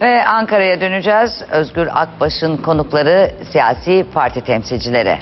Ve Ankara'ya döneceğiz. Özgür Akbaş'ın konukları siyasi parti temsilcileri.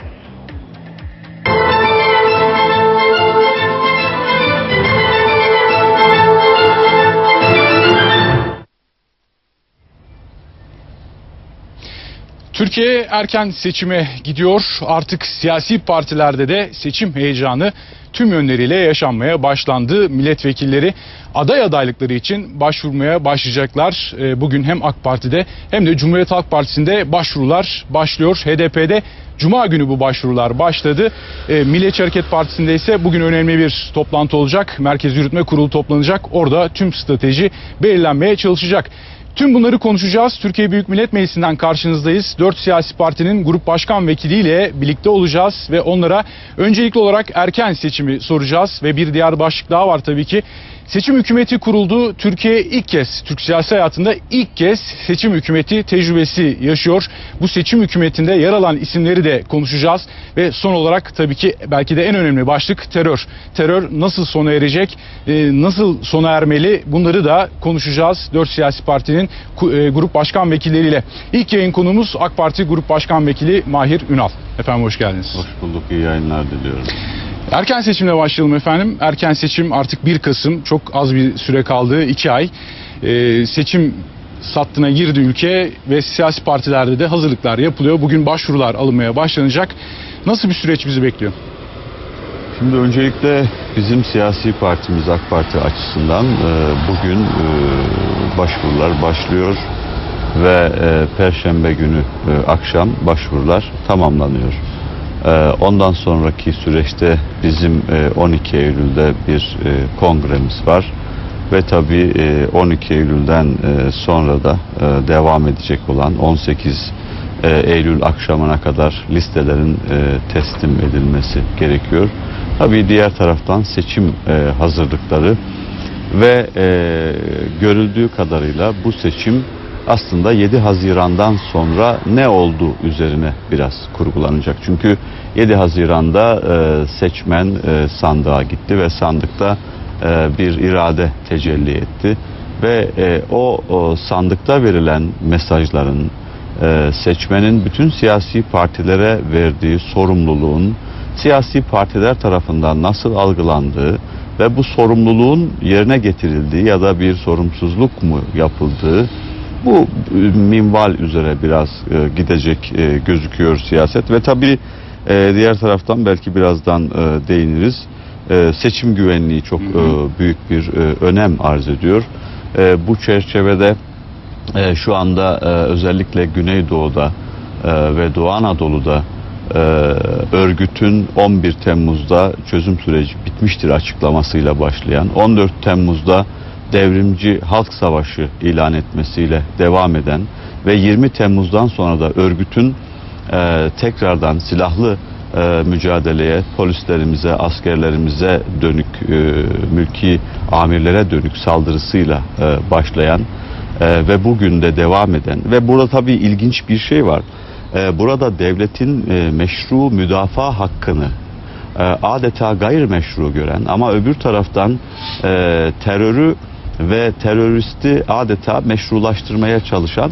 Türkiye erken seçime gidiyor. Artık siyasi partilerde de seçim heyecanı tüm yönleriyle yaşanmaya başlandı. Milletvekilleri aday adaylıkları için başvurmaya başlayacaklar. Ee, Bugün hem AK Parti'de hem de Cumhuriyet Halk Partisi'nde başvurular başlıyor. HDP'de Cuma günü bu başvurular başladı. Ee, Milliyetçi Hareket Partisi'nde ise bugün önemli bir toplantı olacak. Merkez Yürütme Kurulu toplanacak. Orada tüm strateji belirlenmeye çalışacak. Tüm bunları konuşacağız. Türkiye Büyük Millet Meclisi'nden karşınızdayız. Dört siyasi partinin grup başkan vekiliyle birlikte olacağız ve onlara öncelikli olarak erken seçimi soracağız. Ve bir diğer başlık daha var tabii ki. Seçim hükümeti kuruldu. Türkiye ilk kez, Türk siyasi hayatında ilk kez seçim hükümeti tecrübesi yaşıyor. Bu seçim hükümetinde yer alan isimleri de konuşacağız. Ve son olarak tabii ki belki de en önemli başlık terör. Terör nasıl sona erecek, e, nasıl sona ermeli bunları da konuşacağız. Dört siyasi partinin e, grup başkan vekilleriyle. İlk yayın konumuz AK Parti Grup Başkan Vekili Mahir Ünal. Efendim hoş geldiniz. Hoş bulduk, iyi yayınlar diliyorum. Erken seçimle başlayalım efendim. Erken seçim artık 1 Kasım çok az bir süre kaldı 2 ay. Ee, seçim sattına girdi ülke ve siyasi partilerde de hazırlıklar yapılıyor. Bugün başvurular alınmaya başlanacak. Nasıl bir süreç bizi bekliyor? Şimdi öncelikle bizim siyasi partimiz AK Parti açısından e, bugün e, başvurular başlıyor ve e, Perşembe günü e, akşam başvurular tamamlanıyor. E, ondan sonraki süreçte bizim e, 12 Eylül'de bir e, kongremiz var ve tabii e, 12 Eylül'den e, sonra da e, devam edecek olan 18 e, Eylül akşamına kadar listelerin e, teslim edilmesi gerekiyor. Tabii diğer taraftan seçim e, hazırlıkları ve e, görüldüğü kadarıyla bu seçim aslında 7 Haziran'dan sonra ne oldu üzerine biraz kurgulanacak. Çünkü 7 Haziran'da e, seçmen e, sandığa gitti ve sandıkta e, bir irade tecelli etti ve e, o, sandıkta verilen mesajların seçmenin bütün siyasi partilere verdiği sorumluluğun siyasi partiler tarafından nasıl algılandığı ve bu sorumluluğun yerine getirildiği ya da bir sorumsuzluk mu yapıldığı bu e, minval üzere biraz e, gidecek e, gözüküyor siyaset ve tabii e, diğer taraftan belki birazdan e, değiniriz. E, seçim güvenliği çok e, büyük bir e, önem arz ediyor. E, bu çerçevede e, şu anda e, özellikle Güneydoğu'da e, ve Doğu Anadolu'da e, örgütün 11 Temmuz'da çözüm süreci bitmiştir açıklamasıyla başlayan, 14 Temmuz'da devrimci halk savaşı ilan etmesiyle devam eden ve 20 Temmuz'dan sonra da örgütün e, tekrardan silahlı e, mücadeleye, polislerimize, askerlerimize dönük, e, mülki amirlere dönük saldırısıyla e, başlayan e, ve bugün de devam eden ve burada tabii ilginç bir şey var. E, burada devletin e, meşru müdafaa hakkını e, adeta gayrimeşru gören ama öbür taraftan e, terörü ve teröristi adeta meşrulaştırmaya çalışan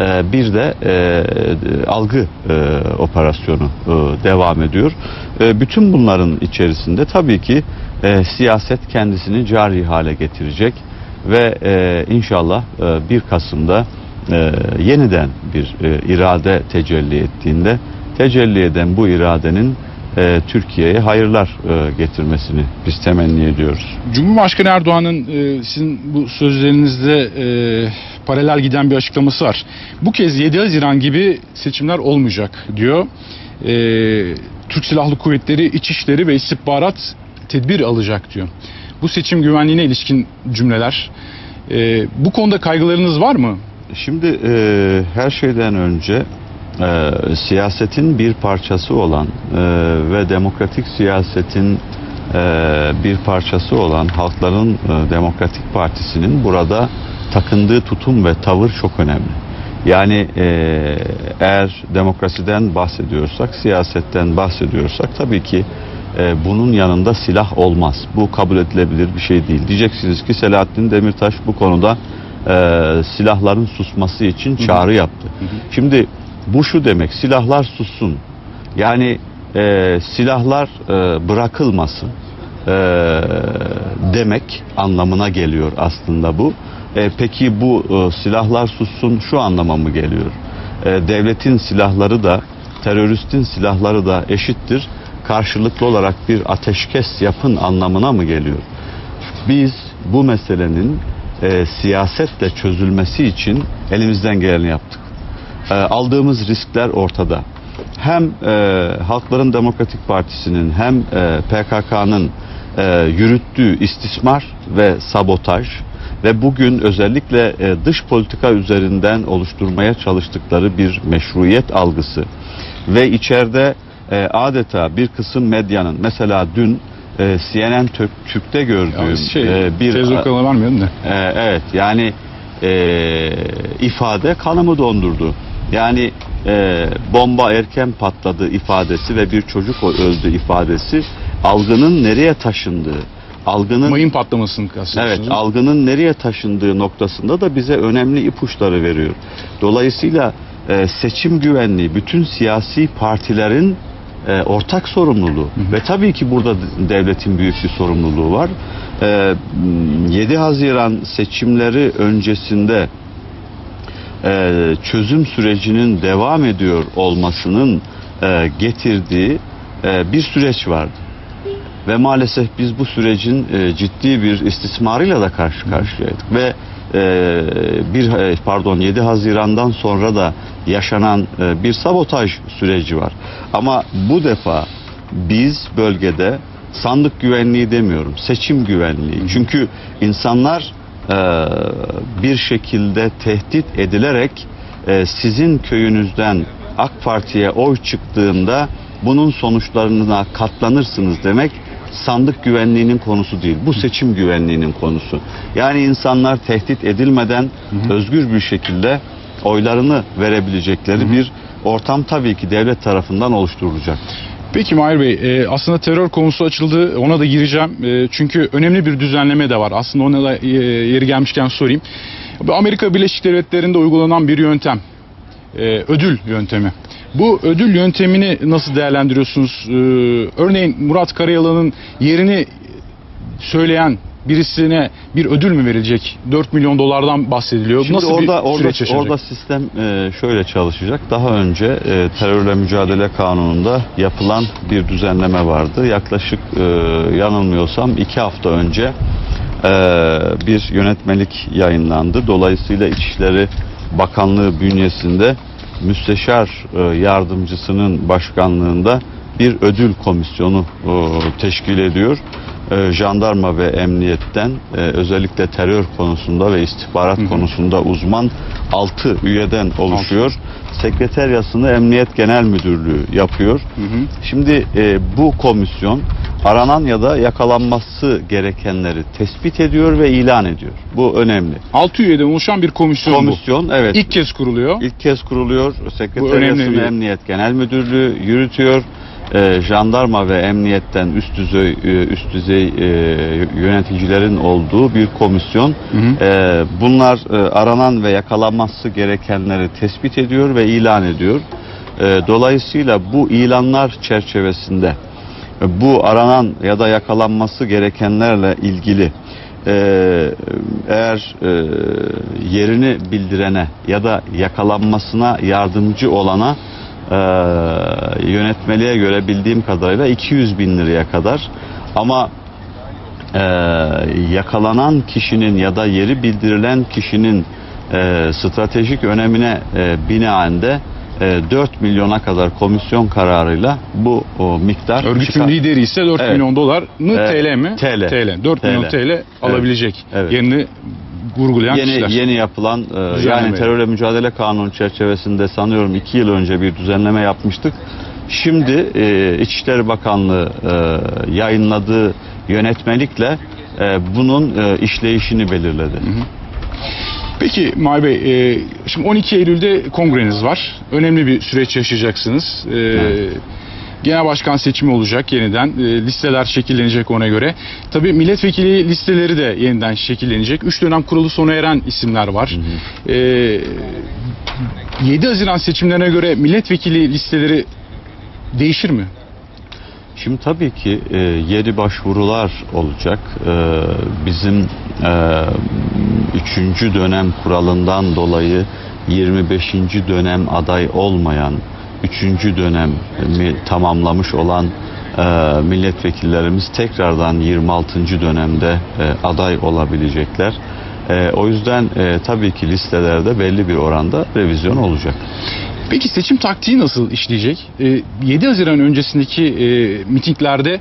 e, bir de e, algı e, operasyonu e, devam ediyor. E, bütün bunların içerisinde tabii ki e, siyaset kendisini cari hale getirecek ve e, inşallah e, 1 Kasım'da e, yeniden bir e, irade tecelli ettiğinde tecelli eden bu iradenin e, Türkiye'ye hayırlar e, getirmesini biz temenni ediyoruz. Cumhurbaşkanı Erdoğan'ın e, sizin bu sözlerinizde e, paralel giden bir açıklaması var. Bu kez 7 Haziran gibi seçimler olmayacak diyor. E, Türk Silahlı Kuvvetleri, İçişleri ve İstihbarat tedbir alacak diyor. Bu seçim güvenliğine ilişkin cümleler. E, bu konuda kaygılarınız var mı? Şimdi e, her şeyden önce e, siyasetin bir parçası olan e, ve demokratik siyasetin e, bir parçası olan Halkların e, Demokratik Partisi'nin burada takındığı tutum ve tavır çok önemli. Yani e, eğer demokrasiden bahsediyorsak, siyasetten bahsediyorsak tabii ki e, bunun yanında silah olmaz. Bu kabul edilebilir bir şey değil. Diyeceksiniz ki Selahattin Demirtaş bu konuda silahların susması için çağrı yaptı. Şimdi bu şu demek silahlar sussun. Yani e, silahlar e, bırakılmasın e, demek anlamına geliyor aslında bu. E, peki bu e, silahlar sussun şu anlama mı geliyor? E, devletin silahları da teröristin silahları da eşittir. Karşılıklı olarak bir ateşkes yapın anlamına mı geliyor? Biz bu meselenin e, siyasetle çözülmesi için elimizden geleni yaptık. E, aldığımız riskler ortada. Hem e, Halkların Demokratik Partisi'nin hem e, PKK'nın e, yürüttüğü istismar ve sabotaj ve bugün özellikle e, dış politika üzerinden oluşturmaya çalıştıkları bir meşruiyet algısı ve içeride e, adeta bir kısım medyanın mesela dün e, CNN Türk, Türk'te gördüğüm Ya şey, e, bir televizyon kanalına varmıyorum da. e, evet yani e, ifade kanımı dondurdu. Yani e, bomba erken patladı ifadesi ve bir çocuk öldü ifadesi algının nereye taşındığı, algının Mayın patlamasını kastediyorsunuz. Evet, algının nereye taşındığı noktasında da bize önemli ipuçları veriyor. Dolayısıyla e, seçim güvenliği bütün siyasi partilerin e, ortak sorumluluğu ve tabii ki burada devletin büyük bir sorumluluğu var. E, m, 7 Haziran seçimleri öncesinde e, çözüm sürecinin devam ediyor olmasının e, getirdiği e, bir süreç vardı. Ve maalesef biz bu sürecin e, ciddi bir istismarıyla da karşı karşıyaydık. Ve e, bir e, pardon 7 Haziran'dan sonra da yaşanan e, bir sabotaj süreci var. Ama bu defa biz bölgede sandık güvenliği demiyorum, seçim güvenliği. Çünkü insanlar bir şekilde tehdit edilerek e, sizin köyünüzden AK Parti'ye oy çıktığında bunun sonuçlarına katlanırsınız demek sandık güvenliğinin konusu değil. Bu seçim güvenliğinin konusu. Yani insanlar tehdit edilmeden özgür bir şekilde oylarını verebilecekleri bir ortam tabii ki devlet tarafından oluşturulacak. Peki Mahir Bey, e, aslında terör konusu açıldı. Ona da gireceğim. E, çünkü önemli bir düzenleme de var. Aslında ona da e, yeri gelmişken sorayım. Amerika Birleşik Devletleri'nde uygulanan bir yöntem. Ödül yöntemi. Bu ödül yöntemini nasıl değerlendiriyorsunuz? Örneğin Murat Karayalan'ın yerini söyleyen birisine bir ödül mü verilecek? 4 milyon dolardan bahsediliyor. Şimdi nasıl orada bir orada süreç yaşanacak? orada sistem e, şöyle çalışacak. Daha önce e, terörle mücadele kanununda yapılan bir düzenleme vardı. Yaklaşık e, yanılmıyorsam iki hafta önce e, bir yönetmelik yayınlandı. Dolayısıyla İçişleri Bakanlığı bünyesinde müsteşar yardımcısının başkanlığında bir ödül komisyonu teşkil ediyor. E, jandarma ve emniyetten e, özellikle terör konusunda ve istihbarat konusunda uzman 6 üyeden oluşuyor. Sekreteryasını Emniyet Genel Müdürlüğü yapıyor. Şimdi e, bu komisyon aranan ya da yakalanması gerekenleri tespit ediyor ve ilan ediyor. Bu önemli. 6 üyeden oluşan bir komisyon, bu. Komisyon evet İlk kez kuruluyor. İlk kez kuruluyor. bir- Emniyet Genel Müdürlüğü yürütüyor. Ee, jandarma ve emniyetten üst düzey e, üst düzey e, yöneticilerin olduğu bir komisyon. Ee, bunlar e, aranan ve yakalanması gerekenleri tespit ediyor ve ilan ediyor. Ee, dolayısıyla bu ilanlar çerçevesinde e, bu aranan ya da yakalanması gerekenlerle ilgili e, eğer e, yerini bildirene ya da yakalanmasına yardımcı olana e, yönetmeliğe göre bildiğim kadarıyla 200 bin liraya kadar ama e, yakalanan kişinin ya da yeri bildirilen kişinin e, stratejik önemine e, binaen de e, 4 milyona kadar komisyon kararıyla bu o, miktar Örgütün çıkar- lideri ise 4 Evet. milyon dolar mı Evet, TL mi? TL. TL. 4 milyon TL alabilecek. Evet. Yerini vurgulayan kişiler. Yeni yeni yapılan e, yani terörle mücadele kanunu çerçevesinde sanıyorum iki yıl önce bir düzenleme yapmıştık. Şimdi e, İçişleri Bakanlığı e, yayınladığı yönetmelikle e, bunun e, işleyişini belirledi. Peki Mahir Bey, e, şimdi 12 Eylül'de kongreniz var. Önemli bir süreç yaşayacaksınız. E, Genel başkan seçimi olacak yeniden. E, listeler şekillenecek ona göre. Tabii milletvekili listeleri de yeniden şekillenecek. Üç dönem kurulu sona eren isimler var. E, 7 Haziran seçimlerine göre milletvekili listeleri değişir mi? Şimdi tabii ki e, yeni başvurular olacak. E, bizim e, üçüncü dönem kuralından dolayı 25. dönem aday olmayan, üçüncü dönemi tamamlamış olan e, milletvekillerimiz tekrardan 26. dönemde e, aday olabilecekler. E, o yüzden tabii ki listelerde belli bir oranda revizyon olacak. Peki seçim taktiği nasıl işleyecek? Ee, 7 Haziran öncesindeki mitinglerde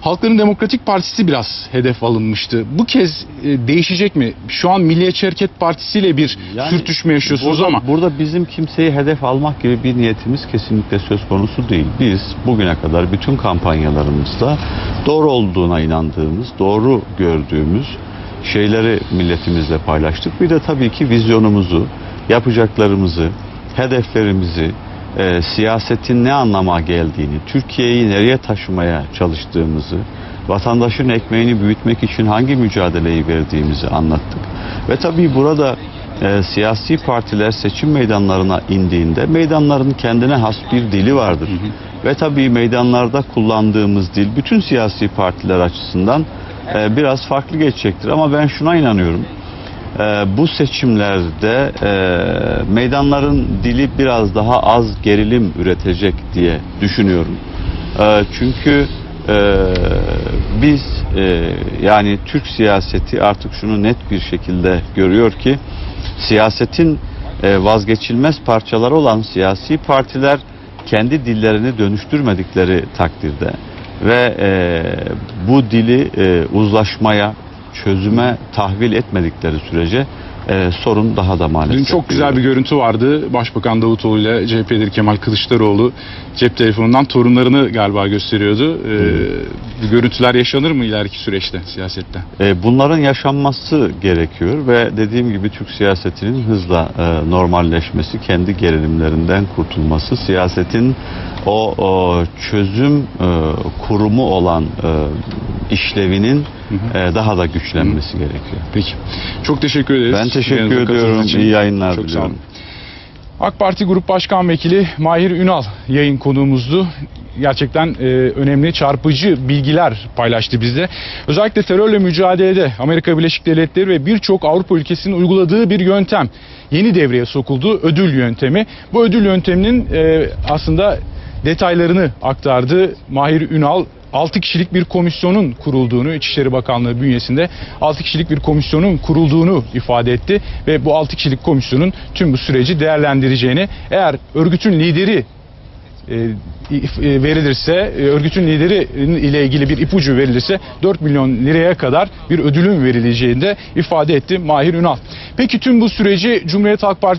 Halkların Demokratik Partisi biraz hedef alınmıştı. Bu kez e, değişecek mi? Şu an Milliyetçi Hareket Partisi ile bir Yani sürtüşme yaşıyorsunuz burada, ama Burada bizim kimseyi hedef almak gibi bir niyetimiz kesinlikle söz konusu değil. Biz bugüne kadar bütün kampanyalarımızda doğru olduğuna inandığımız, doğru gördüğümüz şeyleri milletimizle paylaştık. Bir de tabii ki vizyonumuzu, yapacaklarımızı, hedeflerimizi, e, siyasetin ne anlama geldiğini, Türkiye'yi nereye taşımaya çalıştığımızı, vatandaşın ekmeğini büyütmek için hangi mücadeleyi verdiğimizi anlattık. Ve tabii burada e, siyasi partiler seçim meydanlarına indiğinde meydanların kendine has bir dili vardır. Ve tabii meydanlarda kullandığımız dil bütün siyasi partiler açısından e, biraz farklı geçecektir. Ama ben şuna inanıyorum. E, bu seçimlerde e, meydanların dili biraz daha az gerilim üretecek diye düşünüyorum. E, çünkü e, biz e, yani Türk siyaseti artık şunu net bir şekilde görüyor ki siyasetin vazgeçilmez parçaları olan siyasi partiler kendi dillerini dönüştürmedikleri takdirde ve e, bu dili e, uzlaşmaya, çözüme tahvil etmedikleri sürece e, sorun daha da maalesef. dün çok güzel bir görüntü vardı. Başbakan Davutoğlu ile CHP lideri Kemal Kılıçdaroğlu cep telefonundan torunlarını galiba gösteriyordu. Ee, bu görüntüler yaşanır mı ileriki süreçte siyasette? E, bunların yaşanması gerekiyor ve dediğim gibi Türk siyasetinin hızla e, normalleşmesi, kendi gerilimlerinden kurtulması, siyasetin o, o çözüm e, kurumu olan e, işlevinin e, daha da güçlenmesi gerekiyor. Peki. Çok teşekkür ederiz. Ben teşekkür ediyorum. için. İyi yayınlar Çok sağ diliyorum. olun. AK Parti Grup Başkan Vekili Mahir Ünal yayın konuğumuzdu. Gerçekten e, önemli çarpıcı bilgiler paylaştı bizde. Özellikle terörle mücadelede Amerika Birleşik Devletleri ve birçok Avrupa ülkesinin uyguladığı bir yöntem yeni devreye sokuldu. Ödül yöntemi. Bu ödül yönteminin e, aslında detaylarını aktardı Mahir Ünal. 6 kişilik bir komisyonun kurulduğunu İçişleri Bakanlığı bünyesinde 6 kişilik bir komisyonun kurulduğunu ifade etti ve bu 6 kişilik komisyonun tüm bu süreci değerlendireceğini eğer örgütün lideri e, e, verilirse, e, örgütün lideri ile ilgili bir ipucu verilirse 4 milyon liraya kadar bir ödülün verileceğini de ifade etti Mahir Ünal. Peki tüm bu süreci Cumhuriyet Halk Partisi